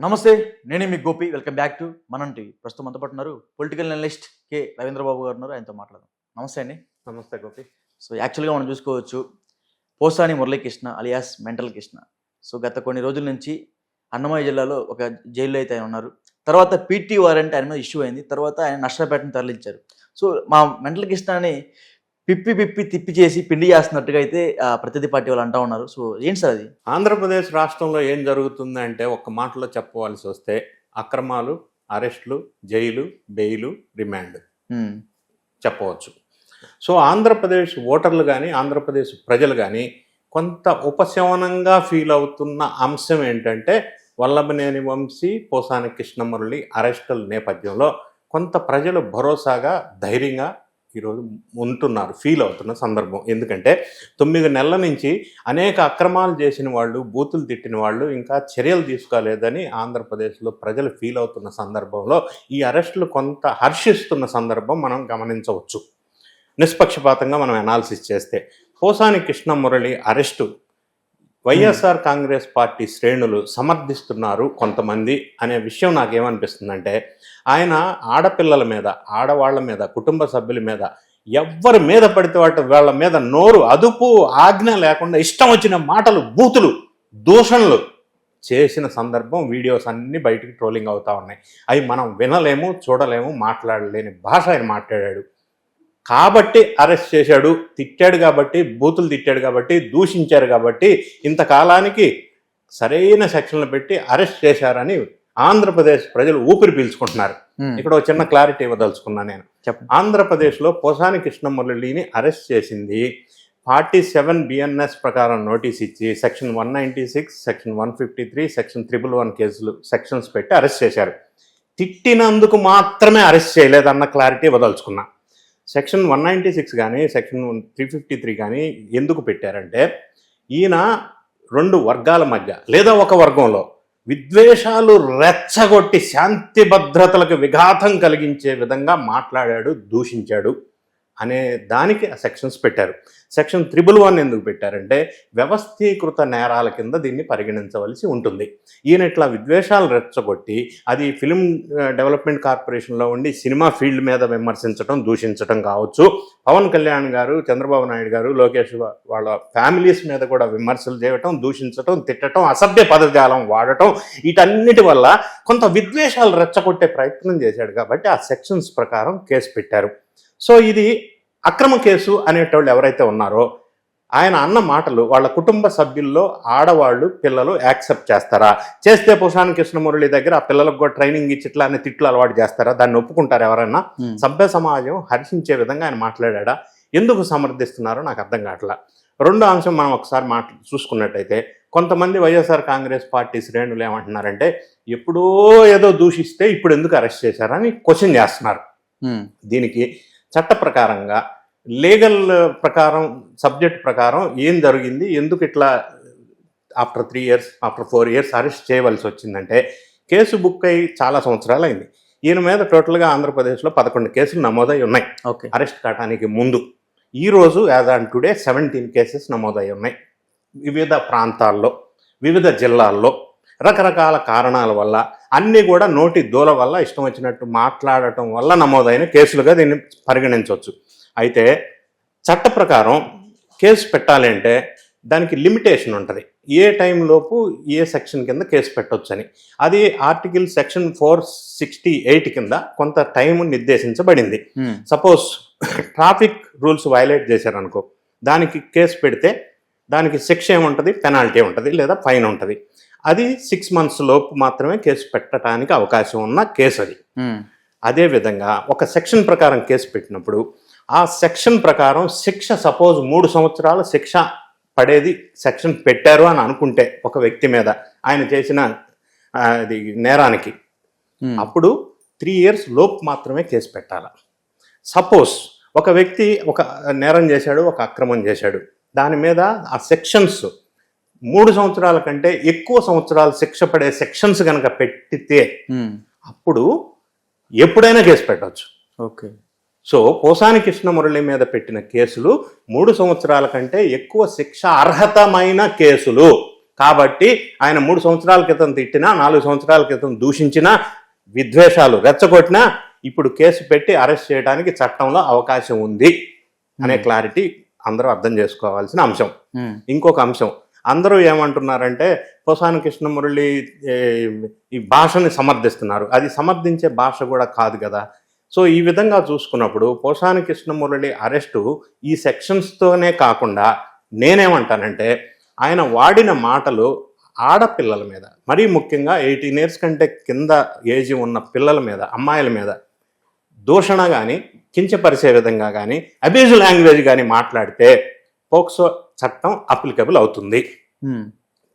నమస్తే నేనే మీ గోపి. వెల్కమ్ బ్యాక్ టు మనం టీవీ ప్రస్తుతం అంతా పట్టున్నారు political analyst K Ravindrababu garu ఉన్నారు. ఆయనతో మాట్లాడదాం. నమస్తే అండి. నమస్తే గోపి. సో యాక్చువల్గా మనం చూసుకోవచ్చు Posani Muralikrishna alias mental Krishna. So గత కొన్ని రోజుల నుంచి అన్నమయ్య జిల్లాలో ఒక జైల్లో అయితే ఆయన ఉన్నారు. తర్వాత పీటీ వారెంట్ ఆయన మీద ఇష్యూ అయింది. తర్వాత ఆయన నష్టపేటను తరలించారు. సో మా మెంటల్ కృష్ణని పిప్పి పిప్పి తిప్పి చేసి పిండి చేస్తున్నట్టుగా అయితే ఆ, ప్రతినిధి పార్టీ వాళ్ళు అంటా ఉన్నారు. సో ఏంటి సార్ అది? ఆంధ్రప్రదేశ్ రాష్ట్రంలో ఏం జరుగుతుంది అంటే ఒక్క మాటలో చెప్పవలసి వస్తే అక్రమాలు అరెస్టులు జైలు బెయిలు రిమాండ్ చెప్పవచ్చు. సో ఆంధ్రప్రదేశ్ ఓటర్లు కానీ ఆంధ్రప్రదేశ్ ప్రజలు కానీ కొంత ఉపశమనంగా ఫీల్ అవుతున్న అంశం ఏంటంటే వల్లభనేని వంశీ పోసాని కృష్ణమురళి అరెస్టుల నేపథ్యంలో కొంత ప్రజలు భరోసాగా ధైర్యంగా ఈరోజు ఉంటున్నారు ఫీల్ అవుతున్న సందర్భం. ఎందుకంటే తొమ్మిది నెలల నుంచి అనేక అక్రమాలు చేసిన వాళ్ళు బూతులు తిట్టిన వాళ్ళు ఇంకా చర్యలు తీసుకోలేదని ఆంధ్రప్రదేశ్లో ప్రజలు ఫీల్ అవుతున్న సందర్భంలో ఈ అరెస్టులు కొంత హర్షిస్తున్న సందర్భం మనం గమనించవచ్చు. నిష్పక్షపాతంగా మనం అనాలిసిస్ చేస్తే Posani Krishnamurali arrest YSR Congress party శ్రేణులు సమర్థిస్తున్నారు కొంతమంది అనే విషయం నాకేమనిపిస్తుందంటే ఆయన ఆడపిల్లల మీద ఆడవాళ్ళ మీద కుటుంబ సభ్యుల మీద ఎవ్వరి మీద పడితే వాటి వాళ్ళ మీద నోరు అదుపు ఆజ్ఞ లేకుండా ఇష్టం వచ్చిన మాటలు బూతులు దూషణలు చేసిన సందర్భం వీడియోస్ అన్నీ బయటికి ట్రోలింగ్ అవుతా ఉన్నాయి. అవి మనం వినలేము చూడలేము మాట్లాడలేని భాష ఆయన మాట్లాడాడు. కాబట్టి అరెస్ట్ చేశాడు తిట్టాడు కాబట్టి బూతులు తిట్టాడు కాబట్టి దూషించారు కాబట్టి ఇంతకాలానికి సరైన సెక్షన్లు పెట్టి అరెస్ట్ చేశారని ఆంధ్రప్రదేశ్ ప్రజలు ఊపిరి పీల్చుకుంటున్నారు. ఇక్కడ ఒక చిన్న క్లారిటీ ఇవ్వదలుచుకున్నా నేను. ఆంధ్రప్రదేశ్లో పోసాని కృష్ణమురళిని అరెస్ట్ చేసింది. ఫార్టీ సెవెన్ బిఎన్ఎస్ ప్రకారం నోటీస్ ఇచ్చి section one ninety six section one fifty three section triple one కేసులు సెక్షన్స్ పెట్టి అరెస్ట్ చేశారు. తిట్టినందుకు మాత్రమే అరెస్ట్ చేయలేదన్న క్లారిటీ ఇవ్వదలుచుకున్నా. సెక్షన్ వన్ నైంటీ సిక్స్ కానీ సెక్షన్ త్రీ ఫిఫ్టీ త్రీ కానీ ఎందుకు పెట్టారంటే ఈయన రెండు వర్గాల మధ్య లేదా ఒక వర్గంలో విద్వేషాలు రెచ్చగొట్టి శాంతి భద్రతలకు విఘాతం కలిగించే విధంగా మాట్లాడాడు దూషించాడు. అనే దానికి ఆ సెక్షన్స్ పెట్టారు. సెక్షన్ త్రిబుల్ వన్ ఎందుకు పెట్టారంటే వ్యవస్థీకృత నేరాల కింద దీన్ని పరిగణించవలసి ఉంటుంది. ఈయన ఇట్లా విద్వేషాలు రెచ్చగొట్టి అది ఫిలిం డెవలప్మెంట్ కార్పొరేషన్లో ఉండి సినిమా ఫీల్డ్ మీద విమర్శించడం దూషించడం కావచ్చు. పవన్ కళ్యాణ్ గారు చంద్రబాబు నాయుడు గారు లోకేష్ వాళ్ళ ఫ్యామిలీస్ మీద కూడా విమర్శలు చేయటం దూషించటం తిట్టడం అసభ్య పదజాలం వాడటం వీటన్నిటి వల్ల కొంత విద్వేషాలు రెచ్చగొట్టే ప్రయత్నం చేశాడు కాబట్టి ఆ సెక్షన్స్ ప్రకారం కేసు పెట్టారు. సో ఇది అక్రమ కేసు అనేటోళ్ళు ఎవరైతే ఉన్నారో ఆయన అన్న మాటలు వాళ్ళ కుటుంబ సభ్యుల్లో ఆడవాళ్ళు పిల్లలు యాక్సెప్ట్ చేస్తారా? చేస్తే పుషాన్ కృష్ణమురళి దగ్గర ఆ పిల్లలకు కూడా ట్రైనింగ్ ఇచ్చి ఇట్లా అనే తిట్లు అలవాటు చేస్తారా? దాన్ని ఒప్పుకుంటారు ఎవరైనా సభ్య సమాజం హర్షించే విధంగా ఆయన మాట్లాడా ఎందుకు సమర్థిస్తున్నారో నాకు అర్థం కావట్లా. రెండో అంశం మనం ఒకసారి మాట చూసుకున్నట్టయితే కొంతమంది వైఎస్ఆర్ కాంగ్రెస్ పార్టీ శ్రేణులు ఏమంటున్నారంటే ఎప్పుడో ఏదో దూషిస్తే ఇప్పుడు ఎందుకు అరెస్ట్ చేశారని క్వశ్చన్ చేస్తున్నారు. దీనికి చట్ట ప్రకారంగా లీగల్ ప్రకారం సబ్జెక్ట్ ప్రకారం ఏం జరిగింది ఎందుకు ఇట్లా after three years after four years arrest చేయవలసి వచ్చిందంటే కేసు బుక్ అయి చాలా సంవత్సరాలు అయింది ఈయన మీద టోటల్గా ఆంధ్రప్రదేశ్లో పదకొండు కేసులు నమోదై ఉన్నాయి. ఓకే. అరెస్ట్ కావడానికి ముందు. ఈరోజు as on today seventeen cases నమోదై ఉన్నాయి. వివిధ ప్రాంతాల్లో వివిధ జిల్లాల్లో రకరకాల కారణాల వల్ల అన్నీ కూడా నోటి దూల వల్ల ఇష్టం వచ్చినట్టు మాట్లాడటం వల్ల నమోదైన కేసులుగా దీన్ని పరిగణించవచ్చు. అయితే చట్ట ప్రకారం కేసు పెట్టాలి అంటే దానికి లిమిటేషన్ ఉంటుంది. ఏ టైంలోపు ఏ సెక్షన్ కింద కేసు పెట్టొచ్చు అని అది article section four sixty eight కింద కొంత టైం నిర్దేశించబడింది. సపోజ్ ట్రాఫిక్ రూల్స్ వైలేట్ చేశారనుకో దానికి కేసు పెడితే దానికి శిక్ష ఏముంటుంది? పెనాల్టీ ఉంటుంది లేదా ఫైన్ ఉంటుంది. అది సిక్స్ మంత్స్ లోపు మాత్రమే కేసు పెట్టడానికి అవకాశం ఉన్న కేసు అది అదేవిధంగా ఒక సెక్షన్ ప్రకారం కేసు పెట్టినప్పుడు ఆ సెక్షన్ ప్రకారం శిక్ష సపోజ్ మూడు సంవత్సరాల శిక్ష పడేది సెక్షన్ పెట్టారు అని అనుకుంటే ఒక వ్యక్తి మీద ఆయన చేసిన అది నేరానికి అప్పుడు త్రీ ఇయర్స్ లోపు మాత్రమే కేసు పెట్టాలి. సపోజ్ ఒక వ్యక్తి ఒక నేరం చేశాడు ఒక అక్రమం చేశాడు. దాని మీద ఆ సెక్షన్స్ మూడు సంవత్సరాల కంటే ఎక్కువ సంవత్సరాలు శిక్ష పడే సెక్షన్స్ కనుక పెట్టితే అప్పుడు ఎప్పుడైనా కేసు పెట్టవచ్చు. ఓకే. సో పోసాని కృష్ణమురళి మీద పెట్టిన కేసులు మూడు సంవత్సరాల కంటే ఎక్కువ శిక్ష అర్హతమైన కేసులు. కాబట్టి ఆయన మూడు సంవత్సరాల క్రితం తిట్టినా నాలుగు సంవత్సరాల క్రితం దూషించినా విద్వేషాలు రెచ్చగొట్టినా ఇప్పుడు కేసు పెట్టి అరెస్ట్ చేయడానికి చట్టంలో అవకాశం ఉంది అనే క్లారిటీ అందరూ అర్థం చేసుకోవాల్సిన అంశం. ఇంకొక అంశం. అందరూ ఏమంటున్నారంటే పోసాని కృష్ణమురళి ఈ భాషని సమర్థిస్తున్నారు. అది సమర్థించే భాష కూడా కాదు కదా. సో ఈ విధంగా చూసుకున్నప్పుడు పోసాని కృష్ణమురళి అరెస్టు ఈ సెక్షన్స్తోనే కాకుండా నేనేమంటానంటే ఆయన వాడిన మాటలు ఆడపిల్లల మీద మరీ ముఖ్యంగా ఎయిటీన్ ఇయర్స్ కంటే కింద ఏజ్ ఉన్న పిల్లల మీద అమ్మాయిల మీద దూషణ కానీ కించపరిచే విధంగా కానీ అబ్యూజ్ లాంగ్వేజ్ కానీ మాట్లాడితే పోక్సో చట్టం అప్లికబుల్ అవుతుంది.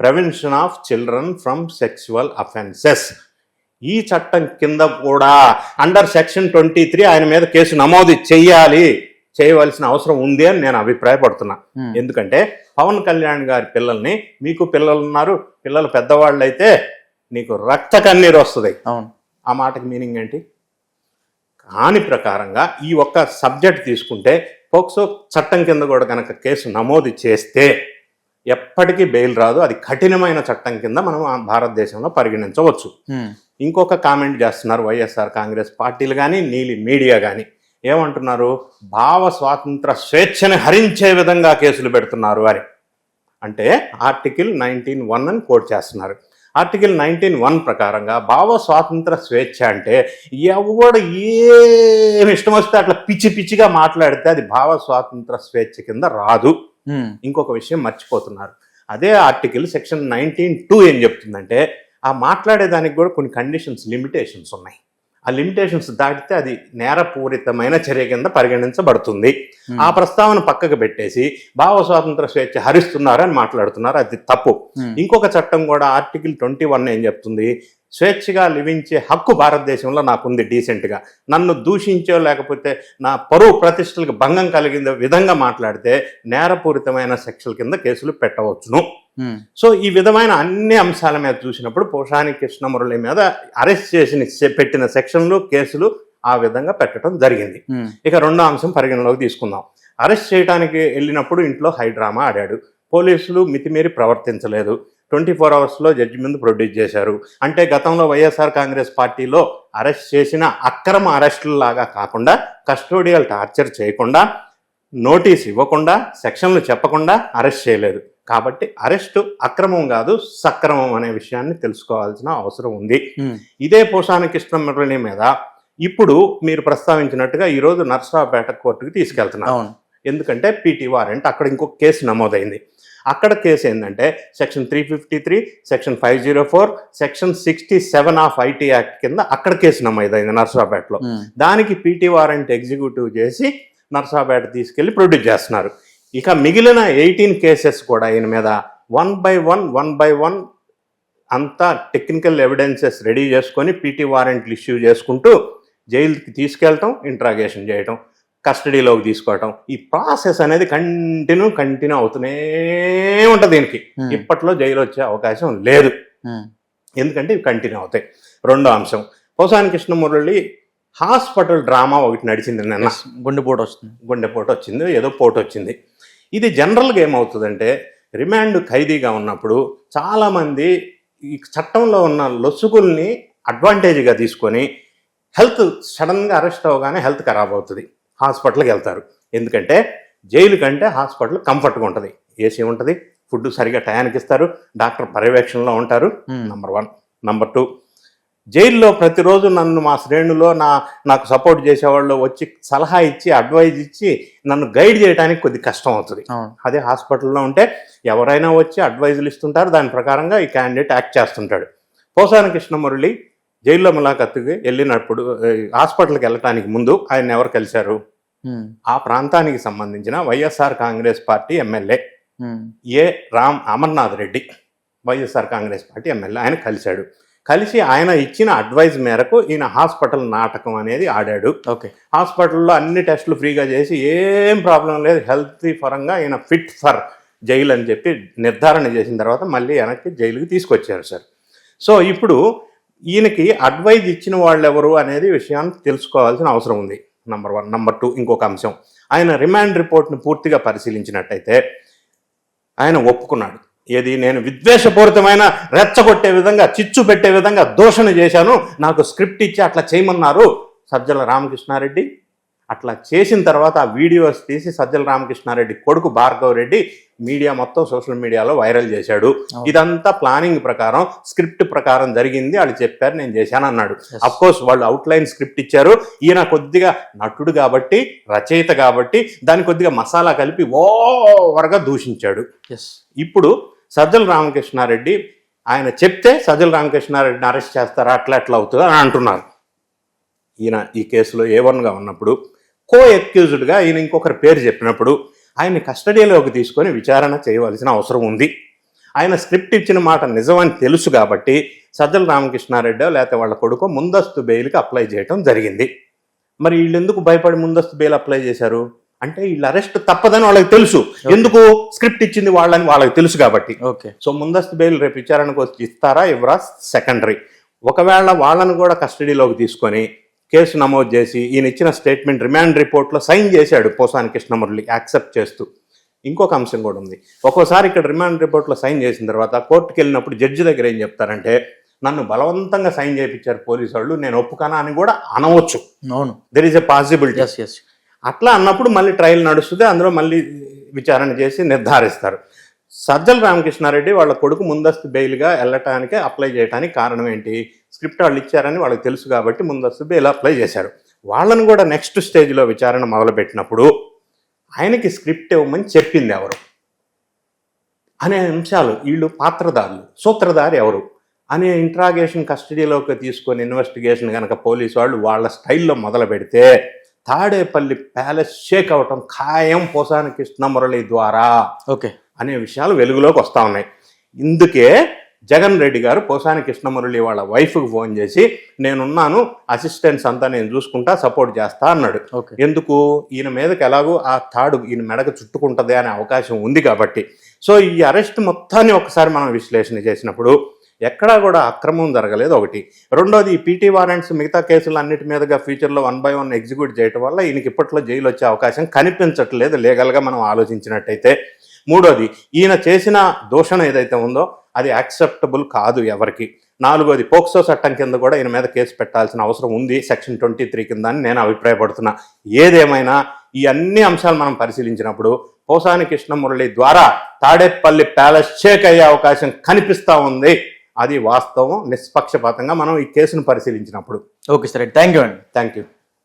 Prevention of children from sexual offences ఈ చట్టం కింద కూడా అండర్ సెక్షన్ ట్వంటీ త్రీ ఆయన మీద కేసు నమోదు చెయ్యాలి చేయవలసిన అవసరం ఉంది అని నేను అభిప్రాయపడుతున్నా. ఉమ్, ఎందుకంటే పవన్ కళ్యాణ్ గారి పిల్లల్ని మీకు పిల్లలు ఉన్నారు పిల్లలు పెద్దవాళ్ళు అయితే నీకు రక్త కన్నీరు వస్తుంది. ఆ మాటకి మీనింగ్ ఏంటి? కాని ప్రకారంగా ఈ ఒక్క సబ్జెక్ట్ తీసుకుంటే పోక్సో చట్టం కింద కూడా కనుక కేసు నమోదు చేస్తే ఎప్పటికీ బెయిల్ రాదు. అది కఠినమైన చట్టం కింద మనం భారతదేశంలో పరిగణించవచ్చు. ఇంకొక కామెంట్ చేస్తున్నారు వైఎస్ఆర్ కాంగ్రెస్ పార్టీలు కానీ నీలి మీడియా కానీ ఏమంటున్నారు? భావ స్వాతంత్ర స్వేచ్ఛని హరించే విధంగా కేసులు పెడుతున్నారు అని. అంటే ఆర్టికల్ నైన్టీన్ వన్ అని కోట్ చేస్తున్నారు. ఆర్టికల్ నైన్టీన్ వన్ ప్రకారంగా భావ స్వాతంత్ర స్వేచ్ఛ అంటే ఎవడు ఏమి ఇష్టం వస్తే అట్లా పిచ్చి పిచ్చిగా మాట్లాడితే అది భావ స్వాతంత్ర స్వేచ్ఛ కింద రాదు. ఇంకొక విషయం మర్చిపోతున్నారు. అదే ఆర్టికల్ సెక్షన్ నైన్టీన్ టూ ఏం చెప్తుందంటే ఆ మాట్లాడేదానికి కూడా కొన్ని కండిషన్స్ లిమిటేషన్స్ ఉన్నాయి. ఆ లిమిటేషన్స్ దాటితే అది నేరపూరితమైన చర్య కింద పరిగణించబడుతుంది. ఉమ్, ఆ ప్రస్తావన పక్కకు పెట్టేసి భావ స్వాతంత్ర స్వేచ్ఛ హరిస్తున్నారు అని మాట్లాడుతున్నారు. అది తప్పు. ఉమ్, ఇంకొక చట్టం కూడా ఆర్టికల్ ట్వంటీ వన్ ఏం చెప్తుంది? స్వేచ్ఛగా లివించే హక్కు భారతదేశంలో నాకుంది డీసెంట్గా. నన్ను దూషించో లేకపోతే నా పరువు ప్రతిష్టలకు భంగం కలిగిన విధంగా మాట్లాడితే నేరపూరితమైన సెక్షల కింద కేసులు పెట్టవచ్చును. సో ఈ విధమైన అన్ని అంశాల మీద చూసినప్పుడు పోషాని కృష్ణమురళి మీద అరెస్ట్ చేసిన పెట్టిన సెక్షన్లు కేసులు ఆ విధంగా పెట్టడం జరిగింది. ఉమ్, ఇక రెండో అంశం పరిగణలోకి తీసుకుందాం. అరెస్ట్ చేయడానికి వెళ్ళినప్పుడు ఇంట్లో హైడ్రామా ఆడాడు. పోలీసులు మితిమీరి ప్రవర్తించలేదు. ట్వంటీ ఫోర్ అవర్స్లో జడ్జి ముందు ప్రొడ్యూస్ చేశారు. అంటే గతంలో వైఎస్ఆర్ కాంగ్రెస్ పార్టీలో అరెస్ట్ చేసిన అక్రమ అరెస్టుల లాగా కాకుండా కస్టోడియల్ టార్చర్ చేయకుండా నోటీస్ ఇవ్వకుండా సెక్షన్లు చెప్పకుండా అరెస్ట్ చేయలేదు. కాబట్టి అరెస్టు అక్రమం కాదు సక్రమం అనే విషయాన్ని తెలుసుకోవాల్సిన అవసరం ఉంది. ఇదే పోషాని కృష్ణమురళి మీద ఇప్పుడు మీరు ప్రస్తావించినట్టుగా ఈరోజు నర్సరావుపేట కోర్టుకు తీసుకెళ్తున్నారు. ఎందుకంటే పీటీ వారెంట్ అక్కడ ఇంకొక కేసు నమోదైంది. అక్కడ కేసు ఏంటంటే section three fifty three section five zero four section sixty seven of IT act కింద అక్కడ కేసు నమోదైంది నర్సరావుపేటలో ఉమ్, దానికి పీటీ వారెంట్ ఎగ్జిక్యూటివ్ చేసి నర్సాపేట తీసుకెళ్ళి ప్రొడ్యూస్ చేస్తున్నారు. ఇక మిగిలిన ఎయిటీన్ కేసెస్ కూడా ఈయన మీద one by one one by one అంతా టెక్నికల్ ఎవిడెన్సెస్ రెడీ చేసుకొని పీటీ వారెంట్లు ఇష్యూ చేసుకుంటూ జైలుకి తీసుకెళ్ళటం ఇంట్రాగేషన్ చేయటం కస్టడీలోకి తీసుకోవటం ఈ ప్రాసెస్ అనేది కంటిన్యూ కంటిన్యూ అవుతూనే ఉంటుంది దీనికి ఉమ్, ఇప్పట్లో జైలు వచ్చే అవకాశం లేదు. ఉమ్, ఎందుకంటే ఇవి కంటిన్యూ అవుతాయి. రెండో అంశం. పోసాని కృష్ణమురళి హాస్పిటల్ డ్రామా ఒకటి నడిచింది నిన్న. గుండెపోటు వస్తుంది. గుండెపోటు వచ్చింది ఏదో పోటు వచ్చింది. ఇది జనరల్గా ఏమవుతుందంటే రిమాండ్ ఖైదీగా ఉన్నప్పుడు చాలామంది ఈ చట్టంలో ఉన్న లొసుగుల్ని అడ్వాంటేజ్గా తీసుకొని హెల్త్ సడన్గా అరెస్ట్ అవగానే హెల్త్ ఖరాబ్ అవుతుంది. హాస్పిటల్కి వెళ్తారు. ఎందుకంటే జైలు కంటే హాస్పిటల్ కంఫర్ట్గా ఉంటుంది. ఏసీ ఉంటుంది. ఫుడ్ సరిగా టయానికి ఇస్తారు డాక్టర్ పర్యవేక్షణలో ఉంటారు. Number one. నంబర్ టూ జైల్లో ప్రతిరోజు నన్ను మా శ్రేణులో నా నాకు సపోర్ట్ చేసేవాళ్ళు వచ్చి సలహా ఇచ్చి అడ్వైజ్ ఇచ్చి నన్ను గైడ్ చేయడానికి కొద్ది కష్టం అవుతుంది. అదే హాస్పిటల్లో ఉంటే ఎవరైనా వచ్చి అడ్వైజులు ఇస్తుంటారు. దాని ప్రకారంగా ఈ క్యాండిడేట్ యాక్ట్ చేస్తుంటాడు. పోసాని కృష్ణమురళి జైల్లో ములాఖత్తుకి వెళ్ళినప్పుడు హాస్పిటల్కి వెళ్ళటానికి ముందు ఆయన ఎవరు కలిశారు? ఆ ప్రాంతానికి సంబంధించిన YSR Congress party MLA. A Ram Amarnath Reddy YSR Congress party MLA. ఆయన కలిశాడు. కలిసి ఆయన ఇచ్చిన అడ్వైజ్ మేరకు ఈయన హాస్పిటల్ నాటకం అనేది ఆడాడు. ఓకే. హాస్పిటల్లో అన్ని టెస్టులు ఫ్రీగా చేసి ఏం ప్రాబ్లం లేదు హెల్త్ పరంగా ఈయన ఫిట్ ఫర్ జైలు అని చెప్పి నిర్ధారణ చేసిన తర్వాత మళ్ళీ వెనక్కి జైలుకి తీసుకొచ్చారు సార్. సో ఇప్పుడు ఈయనకి అడ్వైజ్ ఇచ్చిన వాళ్ళు ఎవరు అనేది విషయాన్ని తెలుసుకోవాల్సిన అవసరం ఉంది. నంబర్ వన్ నంబర్ టూ ఇంకొక అంశం. ఆయన రిమాండ్ రిపోర్ట్ని పూర్తిగా పరిశీలించినట్టయితే ఆయన ఒప్పుకున్నాడు. ఏది నేను విద్వేషపూరితమైన రెచ్చగొట్టే విధంగా చిచ్చు పెట్టే విధంగా దూషణ చేశాను నాకు స్క్రిప్ట్ ఇచ్చి అట్లా చేయమన్నారు సజ్జల రామకృష్ణారెడ్డి. అట్లా చేసిన తర్వాత ఆ వీడియోస్ తీసి సజ్జల రామకృష్ణారెడ్డి కొడుకు భార్గవ్ రెడ్డి మీడియా మొత్తం సోషల్ మీడియాలో వైరల్ చేశాడు. ఇదంతా ప్లానింగ్ ప్రకారం స్క్రిప్ట్ ప్రకారం జరిగింది. వాళ్ళు చెప్పారు నేను చేశాను అన్నాడు. కోర్స్ వాళ్ళు అవుట్లైన్ స్క్రిప్ట్ ఇచ్చారు. ఈయన కొద్దిగా నటుడు కాబట్టి రచయిత కాబట్టి దాని కొద్దిగా మసాలా కలిపి ఓవర్గా దూషించాడు. ఎస్ ఇప్పుడు సజ్జల రామకృష్ణారెడ్డి ఆయన చెప్తే సజ్జల రామకృష్ణారెడ్డిని అరెస్ట్ చేస్తారా? అట్లా ఎట్లా అవుతుందో అని అంటున్నారు. ఈయన ఈ కేసులో ఏ వన్గా ఉన్నప్పుడు కో ఎక్యూజ్డ్గా ఈయన ఇంకొకరి పేరు చెప్పినప్పుడు ఆయన్ని కస్టడీలోకి తీసుకొని విచారణ చేయవలసిన అవసరం ఉంది. ఆయన స్క్రిప్ట్ ఇచ్చిన మాట నిజమని తెలుసు కాబట్టి సజ్జల రామకృష్ణారెడ్డి లేకపోతే వాళ్ళ కొడుకు ముందస్తు బెయిల్కి అప్లై చేయడం జరిగింది. మరి వీళ్ళు ఎందుకు భయపడి ముందస్తు బెయిల్ అప్లై చేశారు? అంటే వీళ్ళు అరెస్ట్ తప్పదని వాళ్ళకి తెలుసు. ఎందుకు స్క్రిప్ట్ ఇచ్చింది వాళ్ళని వాళ్ళకి తెలుసు కాబట్టి. ఓకే. సో ముందస్తు బెయిల్ రేపు విచారణకు వచ్చి ఇస్తారా? ఇవ్వరా? సెకండరీ. ఒకవేళ వాళ్ళను కూడా కస్టడీలోకి తీసుకొని కేసు నమోదు చేసి ఈయన ఇచ్చిన స్టేట్మెంట్ రిమాండ్ రిపోర్ట్లో సైన్ చేశాడు పోసాని కృష్ణమురళి యాక్సెప్ట్ చేస్తూ. ఇంకొక అంశం కూడా ఉంది. ఒక్కోసారి ఇక్కడ రిమాండ్ రిపోర్ట్లో సైన్ చేసిన తర్వాత కోర్టుకి వెళ్ళినప్పుడు జడ్జి దగ్గర ఏం చెప్తారంటే నన్ను బలవంతంగా సైన్ చేయించారు పోలీసు వాళ్ళు నేను ఒప్పుకనా అని కూడా అనవచ్చు. అవును. దెర్ ఈస్ ఎ పాసిబిలిటీ అట్లా అన్నప్పుడు మళ్ళీ ట్రయల్ నడుస్తుంది. అందులో మళ్ళీ విచారణ చేసి నిర్ధారిస్తారు. సజ్జల రామకృష్ణారెడ్డి వాళ్ళ కొడుకు ముందస్తు బెయిల్గా వెళ్ళటానికి అప్లై చేయడానికి కారణం ఏంటి? స్క్రిప్ట్ వాళ్ళు ఇచ్చారని వాళ్ళకి తెలుసు కాబట్టి ముందస్తు బెయిల్ అప్లై చేశారు. వాళ్ళని కూడా నెక్స్ట్ స్టేజ్లో విచారణ మొదలుపెట్టినప్పుడు ఆయనకి స్క్రిప్ట్ ఇవ్వమని చెప్పింది ఎవరు? అనే అంశాలు వీళ్ళు పాత్రదారులు సూత్రధారి ఎవరు? అనే ఇంట్రాగేషన్ కస్టడీలోకి తీసుకొని ఇన్వెస్టిగేషన్ కనుక పోలీసు వాళ్ళు వాళ్ళ స్టైల్లో మొదలు పెడితే తాడేపల్లి ప్యాలెస్ షేక్ అవటం ఖాయం పోసాని కృష్ణమురళి ద్వారా. ఓకే. అనే విషయాలు వెలుగులోకి వస్తూ ఉన్నాయి. ఇందుకే జగన్ రెడ్డి గారు పోసాని కృష్ణమురళి వాళ్ళ వైఫ్కి ఫోన్ చేసి నేనున్నాను అసిస్టెంట్స్ అంతా నేను చూసుకుంటా సపోర్ట్ చేస్తా అన్నాడు. ఓకే. ఎందుకు? ఈయన మీదకి ఎలాగో ఆ తాడు ఈయన మెడకు చుట్టుకుంటది అనే అవకాశం ఉంది కాబట్టి. సో ఈ అరెస్ట్ మొత్తాన్ని ఒకసారి మనం విశ్లేషణ చేసినప్పుడు ఎక్కడా కూడా అక్రమం జరగలేదు ఒకటి. రెండోది ఈ పీటీ వారెంట్స్ మిగతా కేసులు అన్నిటి మీదుగా ఫ్యూచర్లో వన్ బై వన్ ఎగ్జిక్యూట్ చేయడం వల్ల ఈయనకి ఇప్పట్లో జైలు వచ్చే అవకాశం కనిపించట్లేదు లీగల్గా మనం ఆలోచించినట్టయితే. మూడోది ఈయన చేసిన దూషణ ఏదైతే ఉందో అది యాక్సెప్టబుల్ కాదు ఎవరికి. నాలుగోది పోక్సో చట్టం కింద కూడా ఈయన మీద కేసు పెట్టాల్సిన అవసరం ఉంది. సెక్షన్ ట్వంటీ త్రీ కింద అని నేను అభిప్రాయపడుతున్నా. ఏదేమైనా ఈ అన్ని అంశాలు మనం పరిశీలించినప్పుడు పోసాని కృష్ణమురళి ద్వారా తాడేపల్లి ప్యాలెస్ షేక్ అయ్యే అవకాశం కనిపిస్తా ఉంది. అది వాస్తవం. నిష్పక్షపాతంగా మనం ఈ కేసును పరిశీలించినప్పుడు. ఓకే సరే థ్యాంక్ యూ అండి థ్యాంక్ యూ